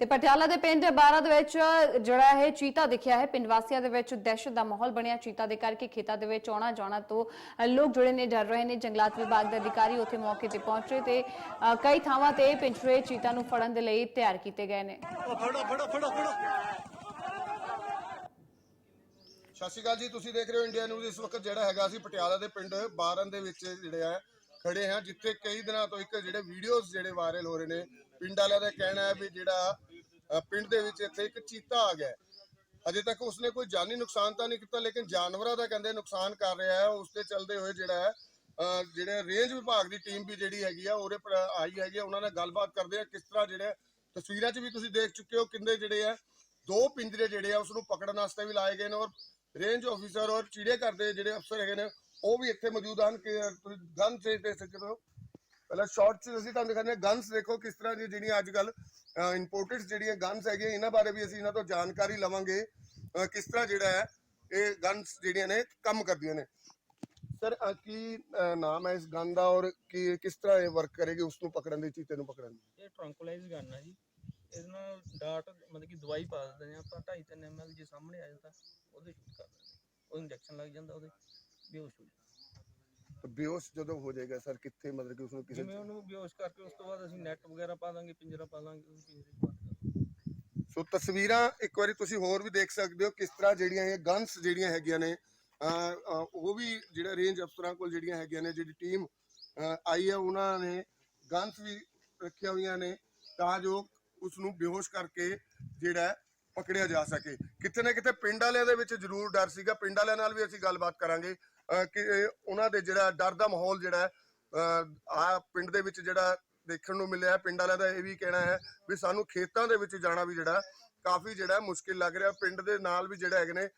ਤੇ ਪਟਿਆਲਾ ਦੇ ਪਿੰਡ ਬਾਰਾ ਦੇ ਵਿੱਚ ਜਿਹੜਾ ਹੈ ਚੀਤਾ ਦਿਖਿਆ ਹੈ। ਪਿੰਡ ਵਾਸੀਆਂ ਦੇ ਵਿੱਚ ਦਹਿਸ਼ਤ ਦਾ ਮਾਹੌਲ ਬਣਿਆ। ਚੀਤਾ ਦੇ ਕਰਕੇ ਖੇਤਾਂ ਦੇ ਵਿੱਚ ਆਉਣਾ ਜਾਣਾ ਤੋਂ ਲੋਕ ਜੁੜੇ ਨੇ, ਡਰ ਰਹੇ ਨੇ। ਜੰਗਲਾਤ ਵਿਭਾਗ ਦੇ ਅਧਿਕਾਰੀ ਉੱਥੇ ਮੌਕੇ ਤੇ ਪਹੁੰਚੇ ਤੇ ਕਈ ਥਾਵਾਂ ਤੇ ਪਿੰਜਰੇ ਚੀਤਾ ਨੂੰ ਫੜਨ ਦੇ ਲਈ ਤਿਆਰ ਕੀਤੇ ਗਏ ਨੇ। ਫੜੋ ਫੜੋ ਫੜੋ ਫੜੋ। ਸਤਿ ਸ਼੍ਰੀ ਅਕਾਲ ਜੀ। ਤੁਸੀਂ ਦੇਖ ਰਹੇ ਹੋ ਇੰਡੀਆ ਨਿਊਜ਼। ਇਸ ਵਕਤ ਜਿਹੜਾ ਹੈਗਾ ਅਸੀਂ ਪਟਿਆਲਾ ਦੇ ਪਿੰਡ ਬਾਰਨ ਦੇ ਵਿੱਚ ਜਿਹੜੇ ਆ, ਖੜੇ ਹਾਂ, ਜਿੱਥੇ ਕਈ ਦਿਨਾਂ ਤੋਂ ਇੱਕ ਜਿਹੜੇ ਵੀਡੀਓਜ਼ ਜਿਹੜੇ ਵਾਇਰਲ ਹੋ ਰਹੇ ਨੇ, ਪਿੰਡ ਵਾਲਿਆਂ ਦਾ ਕਹਿਣਾ ਹੈ ਵੀ ਜਿਹੜਾ ਪਿੰਡ ਦੇ ਵਿੱਚ ਇੱਥੇ ਇੱਕ ਚੀਤਾ ਆ ਗਿਆ ਅਜੇ ਤੱਕ ਉਸਨੇ ਕੋਈ ਜਾਨੀ ਨੁਕਸਾਨ ਤਾਂ ਨਹੀਂ ਕੀਤਾ, ਲੇਕਿਨ ਜਾਨਵਰਾਂ ਦਾ ਕਹਿੰਦੇ ਨੁਕਸਾਨ ਕਰ ਰਿਹਾ ਹੈ। ਉਸ ਤੇ ਚੱਲਦੇ ਹੋਏ ਜਿਹੜਾ ਹੈ ਜਿਹੜੇ ਰੇਂਜ ਵਿਭਾਗ ਦੀ ਟੀਮ ਵੀ ਜਿਹੜੀ ਹੈਗੀ ਆ, ਉਹਦੇ ਪਰ, ਆਈ ਹੈਗੀ ਉਹਨਾਂ ਨਾਲ ਗੱਲਬਾਤ ਕਰਦੇ ਆ। ਕਿਸ ਤਰ੍ਹਾਂ ਜਿਹੜੇ ਤਸਵੀਰਾਂ 'ਚ ਵੀ ਤੁਸੀਂ ਦੇਖ ਚੁੱਕੇ ਹੋ ਕਿੰਨੇ ਜਿਹੜੇ ਆ, ਦੋ ਪਿੰਜਰੇ ਜਿਹੜੇ ਆ ਉਸ ਨੂੰ ਪਕੜਨ ਵਾਸਤੇ ਵੀ ਲਾਏ ਗਏ ਨੇ ਔਰ ਰੇਂਜ ਆਫੀਸਰ ਔਰ ਚੀੜੇ ਘਰ ਦੇ ਜਿਹੜੇ ਅਫਸਰ ਹੈਗੇ ਨੇ, ਉਹ ਵੀ ਇੱਥੇ ਮੌਜੂਦ ਹਨ। ਕਿ ਤੁਸੀਂ ਗਨ ਸੇ ਦੇ ਸਕਦੇ ਹੋ ਪਹਿਲਾਂ ਸ਼ਾਰਟ ਚ ਅਸੀਂ ਤੁਹਾਨੂੰ ਦਿਖਾਉਂਦੇ ਹਾਂ ਗਨਸ ਦੇਖੋ ਕਿਸ ਤਰ੍ਹਾਂ ਦੀ ਜਿਹੜੀਆਂ ਅੱਜ ਕੱਲ ਇੰਪੋਰਟਡ ਜਿਹੜੀਆਂ ਗਨਸ ਹੈਗੀਆਂ ਇਹਨਾਂ ਬਾਰੇ ਵੀ ਅਸੀਂ ਇਹਨਾਂ ਤੋਂ ਜਾਣਕਾਰੀ ਲਵਾਂਗੇ। ਅਹ ਕਿਸ ਤਰ੍ਹਾਂ ਜਿਹੜਾ ਹੈ ਇਹ ਗਨਸ ਜਿਹੜੀਆਂ ਨੇ ਕੰਮ ਕਰਦੀਆਂ ਨੇ। ਸਰ ਕੀ ਅਹ, ਨਾਮ ਹੈ ਇਸ ਗਨ ਦਾ ਔਰ ਕੀ ਕਿਸ ਤਰ੍ਹਾਂ ਇਹ ਵਰਕ ਕਰੇਗੀ ਉਸ ਨੂੰ ਪਕੜਨ ਦੀ ਚੀਤੇ ਨੂੰ ਪਕੜਨ ਦੀ ਇਹ ਟਰੰਕਲਾਈਜ਼ ਗਨ ਆ ਜੀ। ਇਹਦੇ ਨਾਲ ਡਾਟ ਮਤਲਬ ਕਿ ਦਵਾਈ ਪਾ ਦਿੰਦੇ ਨੇ ਆਪਾਂ 2.5 3 ml ਜੇ ਸਾਹਮਣੇ ਆ ਜਾਂਦਾ ਉਹਦੇ ਸ਼ੂਟ ਕਰ ਦਿੰਦੇ ਨੇ। ਉਹ ਇੰਜੈਕਸ਼ਨ ਲੱਗ ਜਾਂਦਾ ਉਹਦੇ ਬੇਹੋਸ਼ ਹੋ ਜਾਂਦਾ। ਤਾਂ ਬੇਹੋਸ਼ ਜਦੋਂ ਹੋ ਜਾਏਗਾ ਸਰ ਕਿੱਥੇ ਮਤਲਬ ਕਿ ਉਸ ਨੂੰ ਕਿਸੇ ਜਿਵੇਂ ਉਹਨੂੰ ਬੇਹੋਸ਼ ਕਰਕੇ ਉਸ ਤੋਂ ਬਾਅਦ ਅਸੀਂ ਨੈਟ ਵਗੈਰਾ ਪਾ ਦਾਂਗੇ ਪਿੰਜਰਾ ਪਾ ਦਾਂਗੇ ਉਹਨੂੰ ਪਿੰਜਰੇ 'ਚ ਦਾਂਗੇ ਸੋ ਤਸਵੀਰਾਂ ਇੱਕ ਵਾਰੀ ਤੁਸੀਂ ਹੋਰ ਵੀ ਦੇਖ ਸਕਦੇ ਹੋ ਕਿਸ ਤਰ੍ਹਾਂ ਜਿਹੜੀਆਂ ਇਹ ਗਨਸ ਜਿਹੜੀਆਂ ਹੈਗੀਆਂ ਨੇ ਉਹ ਵੀ ਜਿਹੜੇ ਰੇਂਜ ਅਫਸਰਾਂ ਕੋਲ ਜਿਹੜੀਆਂ ਹੈਗੀਆਂ ਨੇ ਜਿਹੜੀ ਟੀਮ ਆਈ ਹੈ ਉਹਨਾਂ ਨੇ ਗਨਸ ਵੀ ਰੱਖੀਆਂ ਹੋਈਆਂ ਨੇ ਤਾਂ ਜੋ ਉਸ ਨੂੰ ਬੇਹੋਸ਼ ਕਰਕੇ ਜਿਹੜਾ ਹੈ ਪਕੜਿਆ ਜਾ ਸਕੇ। ਕਿਤੇ ਨਾ ਕਿਤੇ ਪਿੰਡ ਵਾਲਿਆਂ ਦੇ ਵਿੱਚ ਜ਼ਰੂਰ ਡਰ ਸੀਗਾ ਪਿੰਡ ਵਾਲਿਆਂ ਨਾਲ ਵੀ ਅਸੀਂ ਗੱਲਬਾਤ ਕਰਾਂਗੇ। ਕਿ ਉਹਨਾਂ ਦੇ ਜਿਹੜਾ ਡਰ ਦਾ ਮਾਹੌਲ ਜਿਹੜਾ ਆ ਪਿੰਡ ਦੇ ਵਿੱਚ ਜਿਹੜਾ ਦੇਖਣ ਨੂੰ ਮਿਲਿਆ ਪਿੰਡ ਵਾਲਿਆਂ ਦਾ ਇਹ ਵੀ ਕਹਿਣਾ ਹੈ ਵੀ ਸਾਨੂੰ ਖੇਤਾਂ ਦੇ ਵਿੱਚ ਜਾਣਾ ਵੀ ਜਿਹੜਾ ਕਾਫੀ ਜਿਹੜਾ ਮੁਸ਼ਕਿਲ ਲੱਗ ਰਿਹਾ। ਪਿੰਡ ਦੇ ਨਾਲ ਵੀ ਜਿਹੜਾ ਹੈਗੇ ਨੇ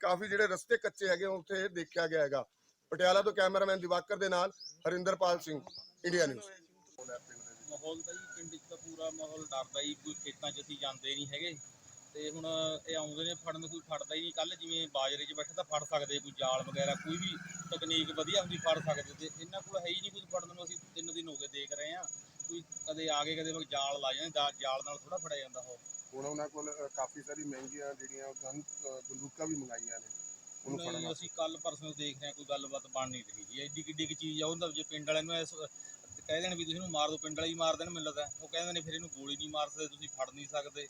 ਕਾਫੀ ਜਿਹੜੇ ਰਸਤੇ ਕੱਚੇ ਹੈਗੇ ਉੱਥੇ ਦੇਖਿਆ ਗਿਆ ਹੈਗਾ। ਪਟਿਆਲਾ ਤੋਂ ਕੈਮਰਾਮੈਨ ਦਿਵਾਕਰ ਦੇ ਨਾਲ ਹਰਿੰਦਰਪਾਲ ਸਿੰਘ, ਇੰਡੀਆ ਨਿਊਜ਼। ਮਾਹੌਲ ਤਾਂ ਜੀ ਪਿੰਡ 'ਚ ਪੂਰਾ ਮਾਹੌਲ ਡਰਦਾ ਹੀ, ਕੋਈ ਖੇਤਾਂ 'ਚ ਅਸੀਂ ਜਾਂਦੇ ਨਹੀਂ ਹੈਗੇ। ਤੇ ਹੁਣ ਇਹ ਆਉਂਦੇ ਨੇ ਫੜਨ ਕੋਈ ਫੜਦਾ ਹੀ ਨਹੀਂ। ਕੱਲ ਜਿਵੇਂ ਬਾਜਰੇ 'ਚ ਬੈਠੇ ਤਾਂ ਫੜ ਸਕਦੇ ਕੋਈ ਜਾਲ ਵਗੈਰਾ ਕੋਈ ਵੀ ਤਕਨੀਕ ਵਧੀਆ ਹੁੰਦੀ ਫੜ ਸਕਦੇ ਤੇ ਇਹਨਾਂ ਕੋਲ ਹੈ ਹੀ ਨਹੀਂ ਕੁਝ ਫੜਨ ਨੂੰ। ਅਸੀਂ ਤਿੰਨ ਦਿਨ ਹੋ ਗਏ ਦੇਖ ਰਹੇ ਹਾਂ। ਕੋਈ ਕਦੇ ਆ ਕੇ ਕਦੇ ਉਹ ਜਾਲ ਲਾ ਜਾਂਦੇ ਦਾ- ਜਾਲ ਨਾਲ ਥੋੜਾ ਫੜਿਆ ਜਾਂਦਾ ਉਹ। ਹੁਣ ਉਹਨਾਂ ਕੋਲ ਅ, ਕਾਫੀ ਸਾਰੀ ਮਹਿੰਗੀਆਂ ਜਿਹੜੀਆਂ ਗਨ ਅ, ਬੰਦੂਕਾਂ ਵੀ ਮੰਗਾਈਆਂ ਨੇ। ਉਹਨੂੰ ਫੜਨ ਨਹੀਂ, ਵਾਸਤੇ ਅਸੀਂ ਕੱਲ ਪਰਸੋਂ ਦੇਖ ਰਹੇ ਹਾਂ ਕੋਈ ਗੱਲਬਾਤ ਬਣ ਨਹੀਂ ਰਹੀ ਜੀ। ਐਡੀ ਕਿੱਡੀ ਕੁ ਚੀਜ਼ ਆ ਉਹਦਾ ਜੇ ਪਿੰਡ ਵਾਲਿਆਂ ਨੂੰ ਇਸ ਕਹਿ ਦੇਣ ਵੀ ਤੁਸੀਂ ਇਹਨੂੰ ਮਾਰ ਦਿਓ ਪਿੰਡ ਵਾਲੇ ਹੀ ਮਾਰ ਦੇਣ ਮੈਨੂੰ ਲੱਗਦਾ। ਉਹ ਕਹਿੰਦੇ ਨੇ ਫਿਰ ਇਹਨੂੰ ਗੋਲੀ ਨਹੀਂ ਮਾਰ ਸਕਦੇ ਤੁਸੀਂ ਫੜ ਨਹੀਂ ਸਕਦੇ।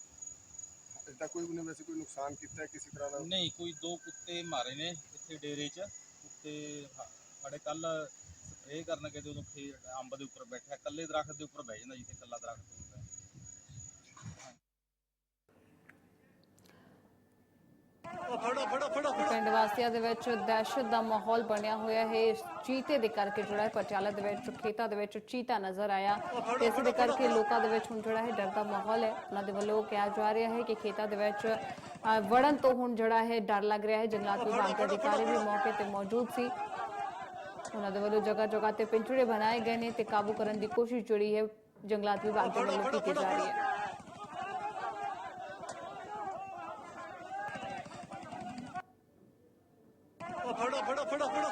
ਇਦਾਂ ਕੋਈ ਉਹਨੇ ਵੈਸੇ ਕੋਈ ਨੁਕਸਾਨ ਕੀਤਾ ਹੈ ਕਿਸੇ ਤਰ੍ਹਾਂ ਦਾ? ਨਹੀਂ, ਕੋਈ ਦੋ ਕੁੱਤੇ ਮਾਰੇ ਨੇ ਇੱਥੇ ਡੇਰੇ 'ਚ। ਕੁੱਤੇ ਹ- ਸਾਡੇ ਕੱਲ ਸਪਰੇਅ ਕਰਨ ਗਏ ਤੇ ਉਦੋਂ ਖੇ, ਅੰਬ ਦੇ ਉੱਪਰ ਬੈਠਾ ਇਕੱਲੇ ਦਰਖਤ ਦੇ ਉੱਪਰ ਬਹਿ ਜਾਂਦਾ ਜਿੱਥੇ ਇਕੱਲਾ ਦਰਖਤ ਹੁੰਦਾ ਹੈ। ਫੜੋ ਫੜੋ ਫੜੋ ਪਿੰਡ ਵਾਸੀਆਂ ਦੇ ਵਿੱਚ ਦਹਿਸ਼ਤ ਦਾ ਮਾਹੌਲ ਬਣਿਆ ਹੋਇਆ ਹੈ। ਇਸ ਚੀਤੇ ਦੇ ਕਰਕੇ ਜਿਹੜਾ ਹੈ ਪਟਿਆਲਾ ਦੇ ਵਿੱਚ ਖੇਤਾਂ ਦੇ ਵਿੱਚ ਚੀਤਾ ਨਜ਼ਰ ਆਇਆ। ਤੇ ਇਸ ਦੇ ਕਰਕੇ ਲੋਕਾਂ ਦੇ ਵਿੱਚ ਹੁਣ ਜਿਹੜਾ ਹੈ ਡਰ ਦਾ ਮਾਹੌਲ ਹੈ। ਉਹਨਾਂ ਦੇ ਵੱਲੋਂ ਕਿਹਾ ਜਾ ਰਿਹਾ ਹੈ ਕਿ ਖੇਤਾਂ ਦੇ ਵਿੱਚ ਵੜਨ ਤੋਂ ਹੁਣ ਜਿਹੜਾ ਹੈ ਡਰ ਲੱਗ ਰਿਹਾ ਹੈ। ਜੰਗਲਾਤ ਵਿਭਾਗ ਦੇ ਅਧਿਕਾਰੀ ਵੀ ਮੌਕੇ ਤੇ ਮੌਜੂਦ ਸੀ। ਉਹਨਾਂ ਦੇ ਵੱਲੋਂ ਜਗ੍ਹਾ ਜਗ੍ਹਾ ਤੇ ਪਿੰਜਰੇ ਬਣਾਏ ਗਏ ਨੇ ਤੇ ਕਾਬੂ ਕਰਨ ਦੀ ਕੋਸ਼ਿਸ਼ ਜਿਹੜੀ ਹੈ ਜੰਗਲਾਤ ਵਿਭਾਗ ਦੇ ਵੱਲੋਂ ਕੀਤੀ ਜਾ ਰਹੀ ਹੈ। ਫੜੋ ਫੜੋ ਫੜੋ ਫੜੋ